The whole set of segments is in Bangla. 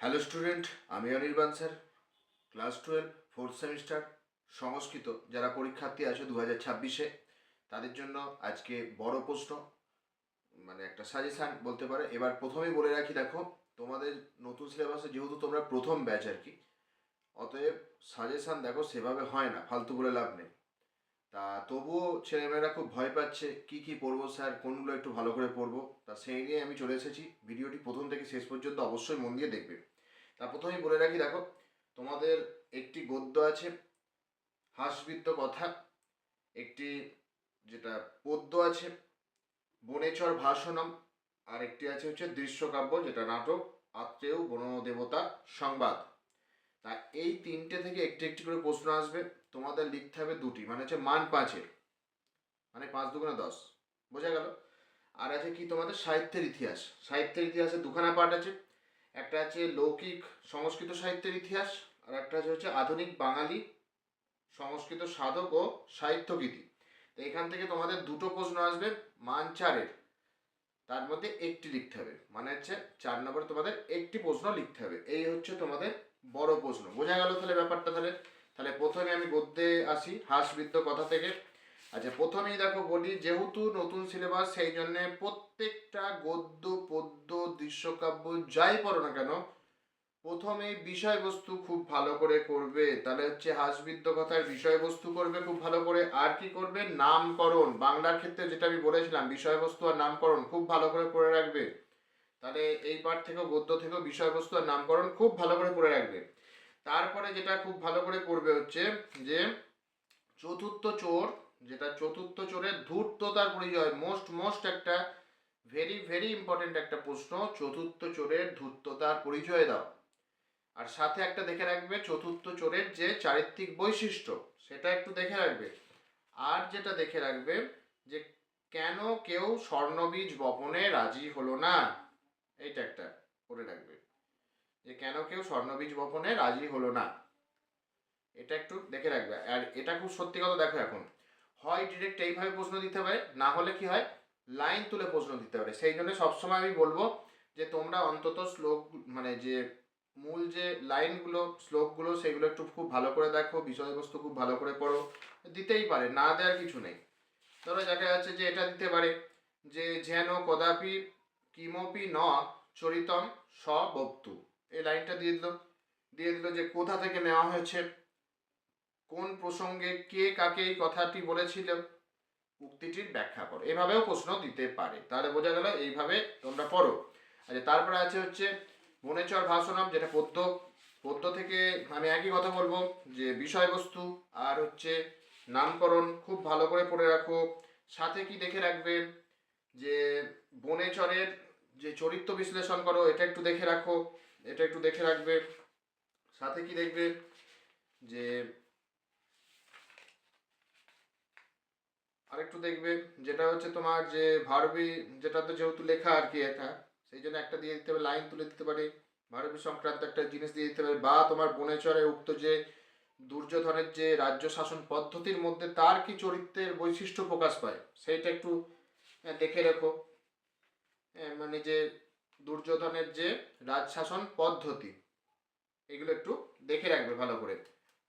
হ্যালো স্টুডেন্ট আমি Anirban sir class twelve fourth semester Sanskrit. যারা পরীক্ষার্থী আছে দু হাজার ছাব্বিশে, তাদের জন্য আজকে বড় প্রশ্ন মানে একটা সাজেশান বলতে পারে। এবার প্রথমেই বলে রাখি, দেখো, তোমাদের নতুন সিলেবাসে যেহেতু তোমরা প্রথম ব্যাচ আর কি, অতএব সাজেশান দেখো, সেভাবে হয় না, ফালতু বলে লাভ নেই। তা তবুও ছেলেমেয়েরা খুব ভয় পাচ্ছে, কি কি পড়ব স্যার, কোনগুলো একটু ভালো করে পড়ব তা সেই নিয়ে আমি চলে এসেছি। ভিডিওটি প্রথম থেকে শেষ পর্যন্ত অবশ্যই মন দিয়ে দেখবে তা প্রথমেই বলে রাখি, দেখো, তোমাদের একটি গদ্য আছে হাসবিদ্য কথা। একটি যেটা পদ্য আছে, বনেচর ভাষণম। আর একটি আছে হচ্ছে দৃশ্যকাব্য, যেটা নাটক, আত্রেয় বনদেবতা সংবাদ। তা এই তিনটে থেকে একটি একটি করে প্রশ্ন আসবে। তোমাদের লিখতে হবে দুটি মানে হচ্ছে মান পাঁচের। মানে পাঁচ দুগুণে দশ। বোঝা গেল? আর আছে কি তোমাদের? সাহিত্যের ইতিহাস। সাহিত্যের ইতিহাসে দুখানা পার্ট আছে। একটা আছে লৌকিক সংস্কৃত সাহিত্যের ইতিহাস, আর একটা আছে হচ্ছে আধুনিক বাঙালি সংস্কৃত সাধক ও সাহিত্যকৃতি। তো এখান থেকে তোমাদের দুটো প্রশ্ন আসবে, মান চারের। তার মধ্যে একটি লিখতে হবে। মানে হচ্ছে চার নম্বরে তোমাদের একটি প্রশ্ন লিখতে হবে। এই হচ্ছে তোমাদের বড় প্রশ্ন। বোঝা গেল তাহলে ব্যাপারটা তাহলে? তাহলে প্রথমে আমি গদ্যে আসি হাসবিদ্য কথা থেকে। আচ্ছা প্রথমেই দেখো বলি, যেহেতু নতুন সিলেবাস সেই জন্যে প্রত্যেকটা গদ্য, পদ্য, দৃশ্যকাব্য যাই পড়ো না কেন প্রথমেই বিষয়বস্তু খুব ভালো করে করবে। তাহলে হচ্ছে হাসবিদ্য কথার বিষয়বস্তু করবে খুব ভালো করে। আর কি করবে? নামকরণ। বাংলার ক্ষেত্রে যেটা আমি বলেছিলাম, বিষয়বস্তু আর নামকরণ খুব ভালো করে করে রাখবে। তাহলে এই পাঠ থেকেও গদ্য থেকেও বিষয়বস্তু আর নামকরণ খুব ভালো করে পড়ে রাখবে। তারপরে যেটা খুব ভালো করে পড়বে হচ্ছে যে, চতুর্থ চোর, যেটা চতুর্থ চোরের ধূর্ততার পরিচয় মোস্ট মোস্ট একটা ভেরি ভেরি ইম্পর্টেন্ট একটা প্রশ্ন, চতুর্থ চোরের ধূর্ততার পরিচয় দাও। আর সাথে একটা দেখে রাখবে, চতুর্থ চোরের যে চারিত্রিক বৈশিষ্ট্য, সেটা একটু দেখে রাখবে। আর যেটা দেখে রাখবে যে, কেন কেউ স্বর্ণবীজ বপনে রাজি হলো না? এইটা একটা করে রাখবে। যে কেন কেউ স্বর্ণবীজ বপনে রাজি হলো না? এটা একটু দেখে রাখবে। আর এটা খুব সত্যি কথা দেখো এখন। হয় ডিরেক্ট এইভাবে প্রশ্ন দিতে পারে, না হলে কি হয়? লাইন তুলে প্রশ্ন দিতে পারে। সেই জন্য সবসময় আমি বলব যে তোমরা অন্তত শ্লোক মানে যে মূল যে লাইনগুলো, শ্লোকগুলো, সেগুলো একটু খুব ভালো করে দেখো, বিষয়বস্তু খুব ভালো করে পড়ো। দিতেই পারে, না দেওয়ার কিছু নেই। ধরো দেখা যাচ্ছে যে এটা দিতে পারে যে, যেন কদাপি কিমপি ন চরিতম সবক্তু এই লাইনটা দিয়ে দিল। দিয়ে দিল যে কোথা থেকে নেওয়া হয়েছে, কোন প্রসঙ্গে কে কাকে এই কথাটি বলেছিল, উক্তিটির ব্যাখ্যা করো। এভাবেও প্রশ্ন দিতে পারে। তাহলে বোঝা গেল এইভাবে তোমরা পড়ো। আচ্ছা তারপরে আছে হচ্ছে বনেচর ভাষণম যেটা পদ্য পদ্য থেকে আমি একই কথা বলব, যে বিষয়বস্তু আর হচ্ছে নামকরণ খুব ভালো করে পড়ে রাখো। সাথে কি দেখে রাখবে, যে বনেচরের যে চরিত্র বিশ্লেষণ করো, এটা একটু দেখে রাখো, এটা একটু দেখে রাখবে। সাথে কি দেখবে? যে আরেকটু দেখবে, যেটা হচ্ছে তোমার যে ভারবি, যেটা তো যেহেতু লেখা আর কি এটা, সেই জন্য একটা দিয়ে দিতে হবে, লাইন তুলে দিতে পারে। ভারবী সংক্রান্ত একটা জিনিস দিয়ে দিতে হবে বা তোমার বনেচরে উক্ত যে দুর্যোধনের যে রাজ্য শাসন পদ্ধতির মধ্যে তার কি চরিত্রের বৈশিষ্ট্য প্রকাশ পায়, সেইটা একটু দেখে রেখো। মানে যে দুর্যোধনের যে রাজশাসন পদ্ধতি, এগুলো একটু দেখে রাখবে ভালো করে।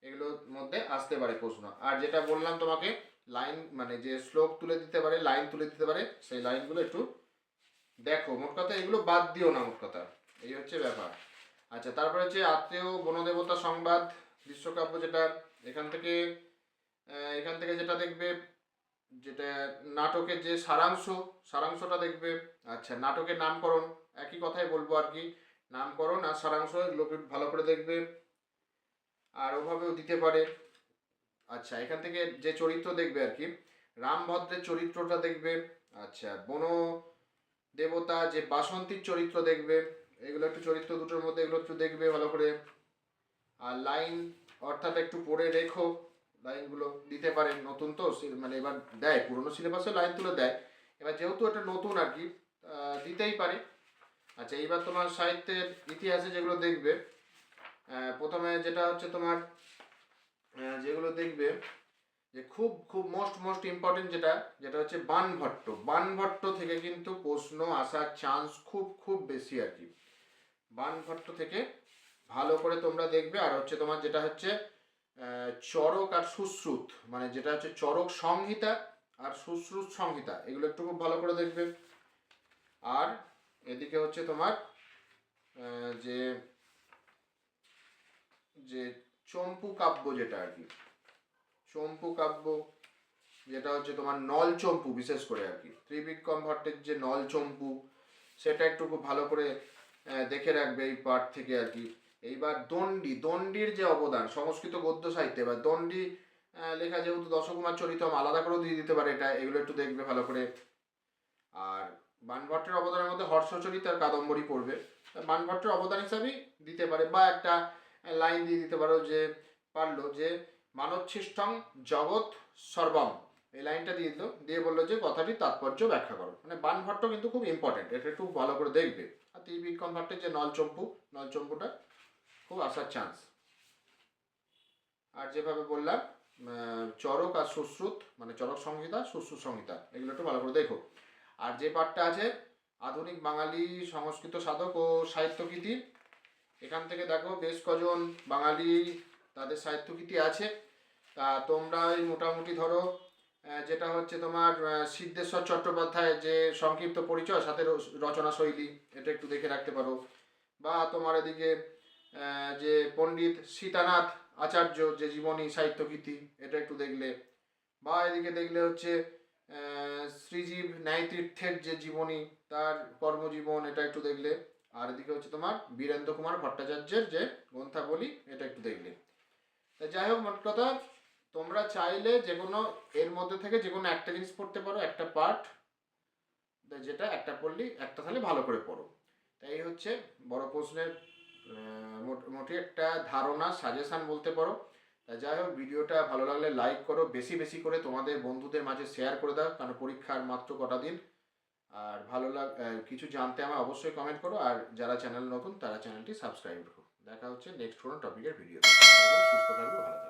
এগুলোর মধ্যে আসতে পারে প্রশ্ন। আর যেটা বললাম তোমাকে, লাইন মানে যে শ্লোক তুলে দিতে পারে, লাইন তুলে দিতে পারে, সেই লাইনগুলো একটু দেখো। মোট কথা এগুলো বাদ দিও না, মোট কথা। এই হচ্ছে ব্যাপার। আচ্ছা তারপরে হচ্ছে আত্মীয় বনদেবতা সংবাদ, বিশ্বকাব্য যেটা, এখান থেকে এখান থেকে যেটা দেখবে যেটা নাটকের যে সারাংশ, সারাংশটা দেখবে। আচ্ছা নাটকের নামকরণ, একই কথাই বলব আর কি। নামকরণ আর সারাংশ এগুলোকে ভালো করে দেখবে আর ওভাবেও দিতে পারে। আচ্ছা এখান থেকে যে চরিত্র দেখবে আর কি রামভদ্রের চরিত্রটা দেখবে। আচ্ছা বন দেবতা যে বাসন্তীর চরিত্র দেখবে, এগুলো একটু চরিত্র দুটোর মধ্যে এগুলো একটু দেখবে ভালো করে। আর লাইন অর্থাৎ একটু পড়ে রেখো। লাইনগুলো দিতে পারে নতুন তো মানে এবার দেয়, পুরোনো সিলেবাসে লাইন তুলে দেয়। এবার যেহেতু এটা নতুন আর কি দিতেই পারে। আচ্ছা এইবার তোমার সাহিত্যের ইতিহাসে যেগুলো দেখবে প্রথমে যেটা হচ্ছে তোমার যেগুলো দেখবে, যে খুব খুব মোস্ট মোস্ট ইম্পর্টেন্ট যেটা যেটা হচ্ছে বানভট্ট। বানভট্ট থেকে কিন্তু প্রশ্ন আসার চান্স খুব খুব বেশি আর কি। বানভট্ট থেকে ভালো করে তোমরা দেখবে, আর হচ্ছে তোমার যেটা হচ্ছে চরক আর সুশ্রুত মানে যেটা হচ্ছে চরক সংহিতা আর সুশ্রুত সংহিতা, এগুলো একটু খুব ভালো করে দেখবে। আর এদিকে হচ্ছে তোমার যে যে চম্পু কাব্য যেটা আর কি, চম্পু কাব্য, যেটা হচ্ছে তোমার নল চম্পু বিশেষ করে আর কি, ত্রিবিক্রম ভট্টের যে নল চম্পু, সেটা একটু খুব ভালো করে দেখে রাখবে এই পাঠ থেকে আর কি। এইবার দণ্ডি, দণ্ডির যে অবদান, সংস্কৃত গদ্য সাহিত্যে বা দণ্ডি লেখা যেহেতু দশকুমার চরিতম আলাদা করেও দিয়ে দিতে পারে এটা, এগুলো একটু দেখবে ভালো করে। আর বানভট্টের অবদানের মধ্যে হর্ষচরিত আর কাদম্বরী পড়বে। বানভট্টের অবদান হিসাবেই দিতে পারে, বা একটা লাইন দিয়ে দিতে পারো যে, পারল যে মানচ্ছিষ্টং জগৎ সর্বম। এই লাইনটা দিয়ে দিল, দিয়ে বলল যে কথাটি তাৎপর্য ব্যাখ্যা করো। মানে বানভট্ট কিন্তু খুব ইম্পর্টেন্ট এটা একটু ভালো করে দেখবে। আর ত্রিবিক্রম ভট্টের যে নলচম্পু, নলচম্পুটা খুব আসার চান্স আর যেভাবে বললাম চরক আর সুশ্রুত মানে চরক সংহিতা, সুশ্রুত সংহিতা, এগুলো একটু ভালো করে দেখো। আর যে পাঠটা আছে, আধুনিক বাঙালি সংস্কৃত সাধক ও সাহিত্যকৃতি, এখান থেকে দেখো বেশ কজন বাঙালি তাদের সাহিত্যকৃতি আছে। তা তোমরা এই মোটামুটি ধরো যেটা হচ্ছে তোমার সিদ্ধেশ্বর চট্টোপাধ্যায় যে সংক্ষিপ্ত পরিচয়, সাথে রচনা শৈলী, এটা একটু দেখে রাখতে পারো। বা তোমার এদিকে যে পণ্ডিত সীতানাথ আচার্য যে জীবনী, সাহিত্যকৃতি, এটা একটু দেখলে। বা এদিকে দেখলে হচ্ছে শ্রীজীব ন্যায়তীর্থের যে জীবনী, তার কর্মজীবন, এটা একটু দেখলে। আর এদিকে হচ্ছে তোমার বীরেন্দ্র কুমার ভট্টাচার্যের যে গ্রন্থাবলী, এটা একটু দেখলে। তা যাই হোক, মোট কথা, তোমরা চাইলে যে কোনো, এর মধ্যে থেকে যে কোনো একটা জিনিস পড়তে পারো, একটা পার্ট যেটা একটা পড়লেই একটা তাহলে ভালো করে পড়ো। তাই হচ্ছে বড় প্রশ্নের মোটামুটি একটা ধারণা সাজেশান বলতে পারো। তা যাই হোক, ভিডিওটা ভালো লাগলে লাইক করো, বেশি বেশি করে তোমাদের বন্ধুদের মাঝে শেয়ার করে দাও, কারণ পরীক্ষার মাত্র কটা দিন। আর ভালো লাগ কিছু জানতে আমার অবশ্যই কমেন্ট করো, আর যারা চ্যানেল নতুন, তারা চ্যানেলটি সাবস্ক্রাইব করো। দেখা হচ্ছে নেক্সট কোনো টপিকের ভিডিও সুস্থ থাকবে ভালো